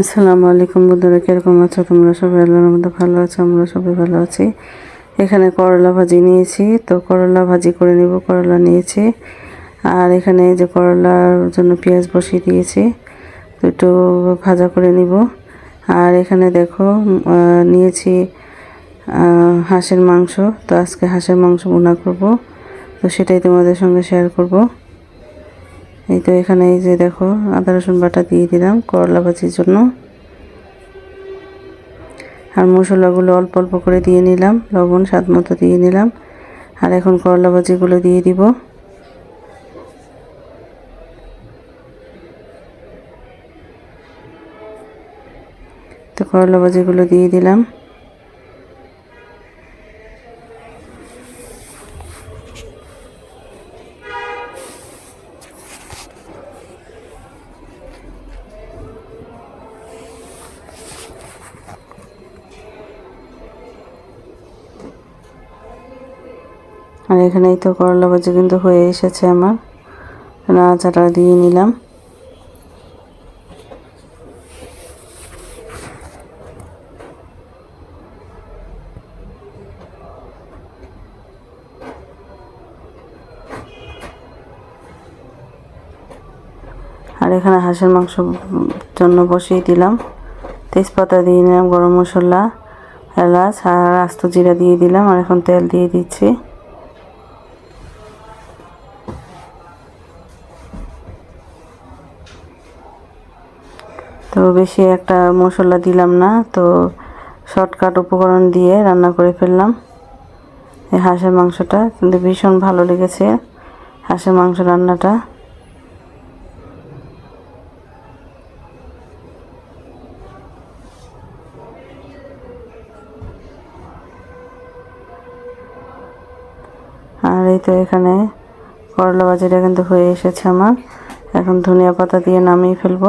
আসসালামু আলাইকুম বন্ধুরা, কীরকম আছো তোমরা সবাই? আল্লাহর মধ্যে ভালো আছো, আমরা সবাই ভালো আছি। এখানে করলা ভাজি নিয়েছি, তো করলা ভাজি করে নিব, করলা নিয়েছি। আর এখানে যে করলার জন্য পেঁয়াজ বসিয়ে দিয়েছি, তো একটু ভাজা করে নিব। আর এখানে দেখো নিয়েছি হাঁসের মাংস। তো আজকে হাঁসের মাংস বোনা করব, তো সেটাই তোমাদের সঙ্গে শেয়ার করব। এই তো এখানে এই যে দেখো, আদা, রসুন বাটা দিয়ে দিলাম করলা ভাজির জন্য। আর মশলাগুলো অল্প অল্প করে দিয়ে নিলাম, লবণ, স্বাদ মতো দিয়ে নিলাম। আর এখন করলা ভাজিগুলো দিয়ে দিব। তো করলা ভাজিগুলো দিয়ে দিলাম। আর এখানেই তো করলা ভাজি কিন্তু হয়ে এসেছে আমার। নাড়াচাড়া দিয়ে নিলাম। আর এখানে হাঁসের মাংস জন্য বসিয়ে দিলাম। তেজপাতা দিয়ে নিলাম গরম মশলা, এলাচ আর আস্ত জিরা দিয়ে দিলাম। আর এখন তেল দিয়ে দিচ্ছি। তো বেশি একটা মশলা দিলাম না, তো শর্টকাট উপকরণ দিয়ে রান্না করে ফেললাম। এই হাঁসের মাংসটা কিন্তু ভীষণ ভালো লেগেছে, হাঁসের মাংস রান্নাটা। আর এই তো এখানে করলা ভাজিটা কিন্তু হয়ে এসেছে আমার। এখন ধনিয়া পাতা দিয়ে নামিয়ে ফেলব।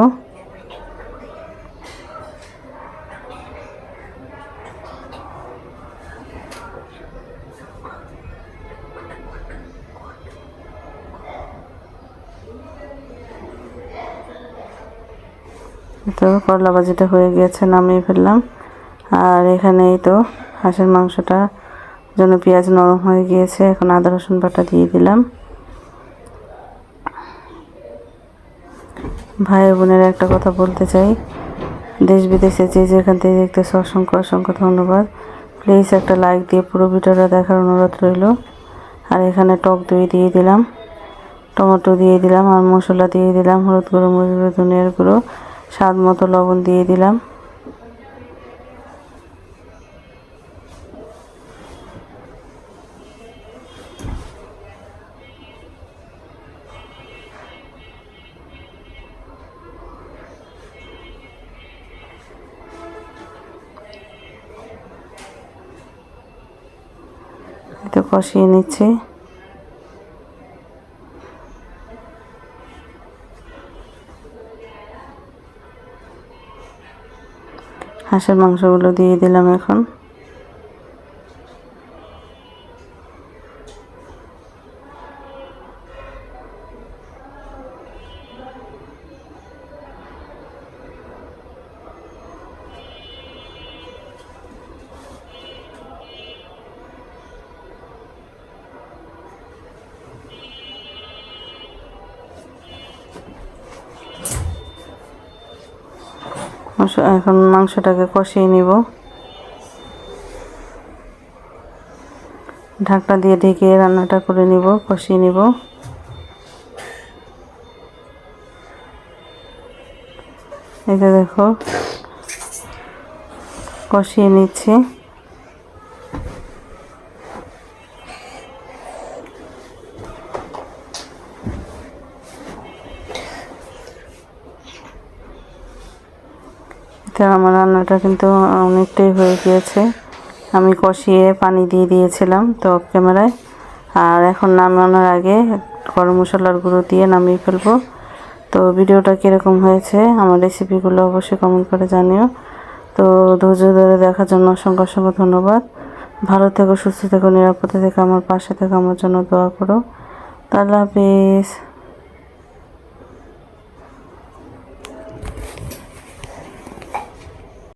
তো করলা ভাজিটা হয়ে গিয়েছে নামিয়ে ফেললাম। আর এখানেই তো হাঁসের মাংসটা জন্য পেঁয়াজ নরম হয়ে গিয়েছে, এখন আদা, রসুন বাটা দিয়ে দিলাম। ভাই বোনের একটা কথা বলতে চাই। দেশ বিদেশে যে যেখান থেকে দেখতেছে, অসংখ্য অসংখ্য ধন্যবাদ। প্লিজ একটা লাইক দিয়ে পুরো ভিডিওটা দেখার অনুরোধ রইল। আর এখানে টক দই দিয়ে দিলাম, টমেটো দিয়ে দিলাম, আর মশলা দিয়ে দিলাম, হলুদ গুঁড়ো, মরিচ গুঁড়ো, ধনিয়ার গুঁড়ো। স্বাদ মতো লবণ দিয়ে দিলাম। একটু কষিয়ে নিচ্ছি। হাঁসের মাংসগুলো দিয়ে দিলাম এখন। এখন মাংসটাকে কষিয়ে নিব। ঢাকনা দিয়ে ঢেকে রান্নাটা করে নিব, কষিয়ে নিব। এটা দেখো, কষিয়ে নিচ্ছি। তো আমার রান্নাটা কিন্তু অনেকটাই হয়ে গিয়েছে। আমি কষিয়ে পানি দিয়ে দিয়েছিলাম তো ক্যামেরায়। আর এখন নামানোর আগে গরম মশলার গুঁড়ো দিয়ে নামিয়ে ফেলব। তো ভিডিওটা কীরকম হয়েছে, আমার রেসিপিগুলো অবশ্যই কমেন্ট করে জানিও। তো ধৈর্য ধরে দেখার জন্য অসংখ্য অসংখ্য ধন্যবাদ। ভালো থেকো, সুস্থ থেকো, নিরাপদে থেকে, আমার পাশে থেকে, আমার জন্য দোয়া করো। তো আল্লাহ হাফিজ।